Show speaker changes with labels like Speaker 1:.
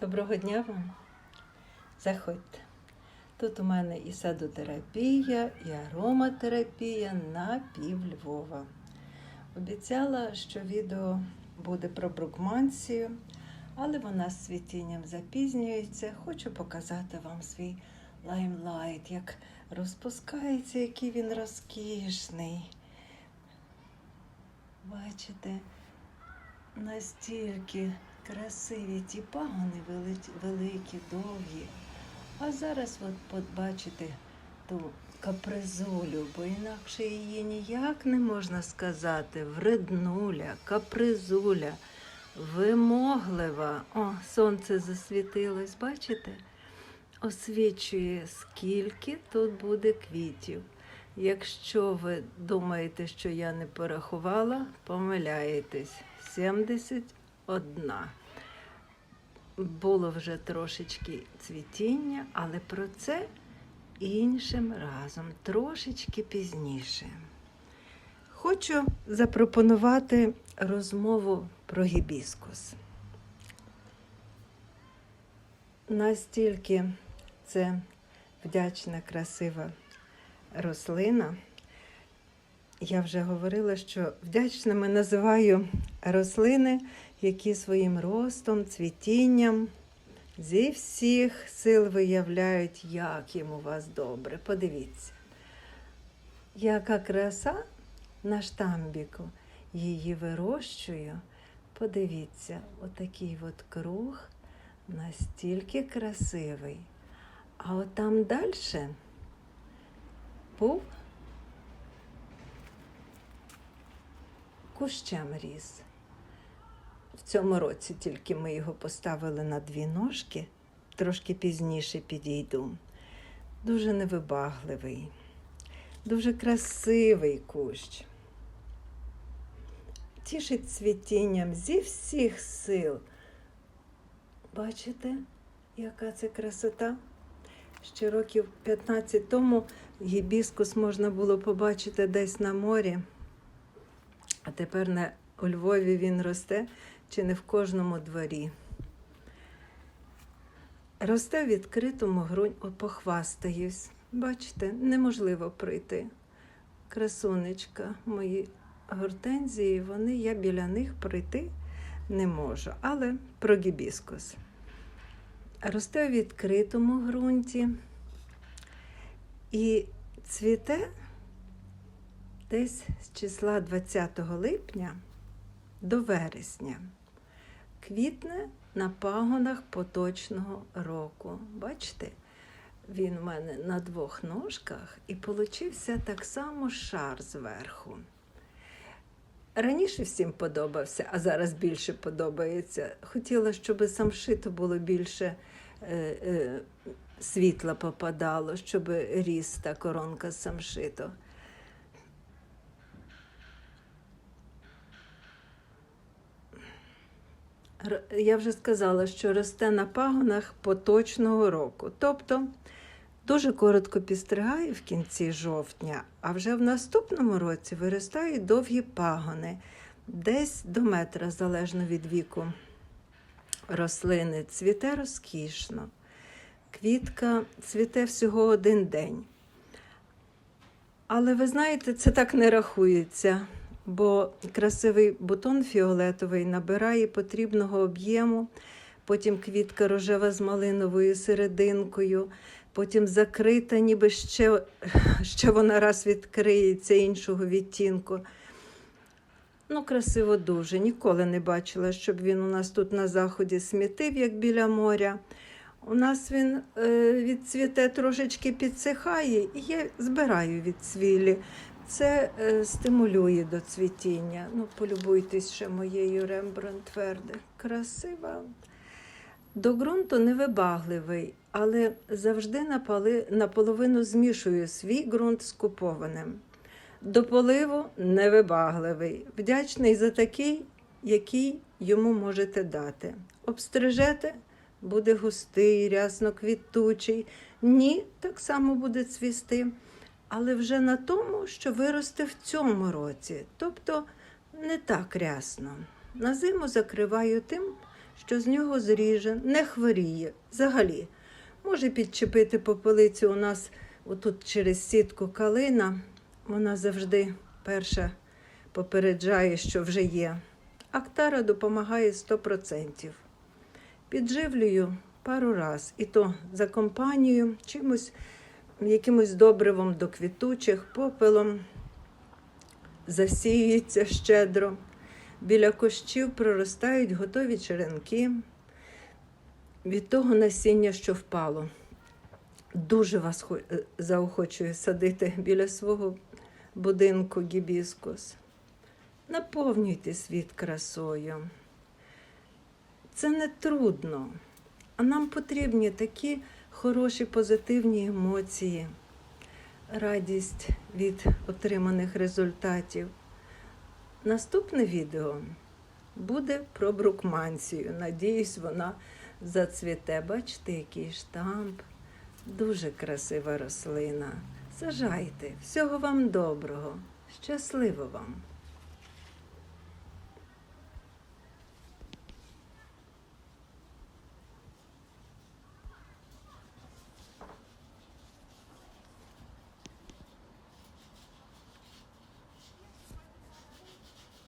Speaker 1: Доброго дня вам. Заходьте. Тут у мене і садотерапія, і ароматерапія на пів Львова. Обіцяла, що відео буде про брукмансію, але вона з цвітінням запізнюється. Хочу показати вам свій лаймлайт, як розпускається, який він розкішний. Бачите, настільки красиві ті пагони великі, довгі. А зараз от побачите ту капризулю, бо інакше її ніяк не можна сказати. Вреднуля, капризуля, вимоглива. О, сонце засвітилось, бачите? Освічує, скільки тут буде квітів. Якщо ви думаєте, що я не порахувала, помиляєтесь. 71. Було вже трошечки цвітіння, але про це іншим разом, трошечки пізніше. Хочу запропонувати розмову про гібіскус. Настільки це вдячна, красива рослина. Я вже говорила, що вдячними називаю рослини, які своїм ростом, цвітінням зі всіх сил виявляють, як їм у вас добре. Подивіться, яка краса на штамбіку. Її вирощую. Подивіться, отакий от круг настільки красивий. А от там далі був кущем ріс. Цьому році тільки ми його поставили на дві ножки, трошки пізніше підійду. Дуже невибагливий, дуже красивий кущ. Тішить цвітінням зі всіх сил. Бачите, яка це красота? Ще років 15 тому гібіскус можна було побачити десь на морі. А тепер на, у Львові він росте чи не в кожному дворі. Росте в відкритому О, похвастаюсь. Бачите, неможливо пройти. Красунечка, мої гортензії, вони, я біля них пройти не можу. Але про гібіскус. Росте в відкритому ґрунті і цвіте десь з числа 20 липня до вересня. Квітне на пагонах поточного року. Бачите, він в мене на двох ножках і получився так само шар зверху. Раніше всім подобався, а зараз більше подобається. Хотіла, щоб самшиту було більше е, е, світла попадало, щоб ріс та коронка самшиту. Я вже сказала, що росте на пагонах поточного року. Тобто дуже коротко підстригає в кінці жовтня, а вже в наступному році виростають довгі пагони, десь до метра, залежно від віку рослини. Цвіте розкішно. Квітка цвіте всього один день. Але ви знаєте, це так не рахується, бо красивий бутон фіолетовий набирає потрібного об'єму, потім квітка рожева з малиновою серединкою, потім закрита, ніби ще, ще вона раз відкриється іншого відтінку. Ну, красиво дуже. Ніколи не бачила, щоб він у нас тут на заході смітив, як біля моря. У нас він е, відцвіте трошечки підсихає, і я збираю від цвілі. Це е, стимулює до цвітіння. Ну, полюбуйтесь ще моєю Рембрандт тверде. Красива. До ґрунту невибагливий, але завжди напали, наполовину змішую свій ґрунт з купованим. До поливу невибагливий, вдячний за такий, який йому можете дати. Обстрижете буде густий, рясно квітучий. Ні, так само буде цвісти, але вже на тому, що виросте в цьому році, тобто не так рясно. На зиму закриваю тим, що з нього зріже, не хворіє взагалі. Може підчепити попелицю у нас отут через сітку калина. Вона завжди перша попереджає, що вже є. Актара допомагає 100%. Підживлюю пару раз, і то за компанією, чимось, якимось добривом до квітучих, попелом, засіюється щедро. Біля кущів проростають готові черенки від того насіння, що впало. Дуже вас е, заохочую садити біля свого будинку гібіскус. Наповнюйте світ красою. Це не трудно, а нам потрібні такі хороші позитивні емоції, радість від отриманих результатів. Наступне відео буде про брукманцію. Надіюсь, вона зацвіте. Бачите, який штамп. Дуже красива рослина. Сажайте. Всього вам доброго. Щасливо вам!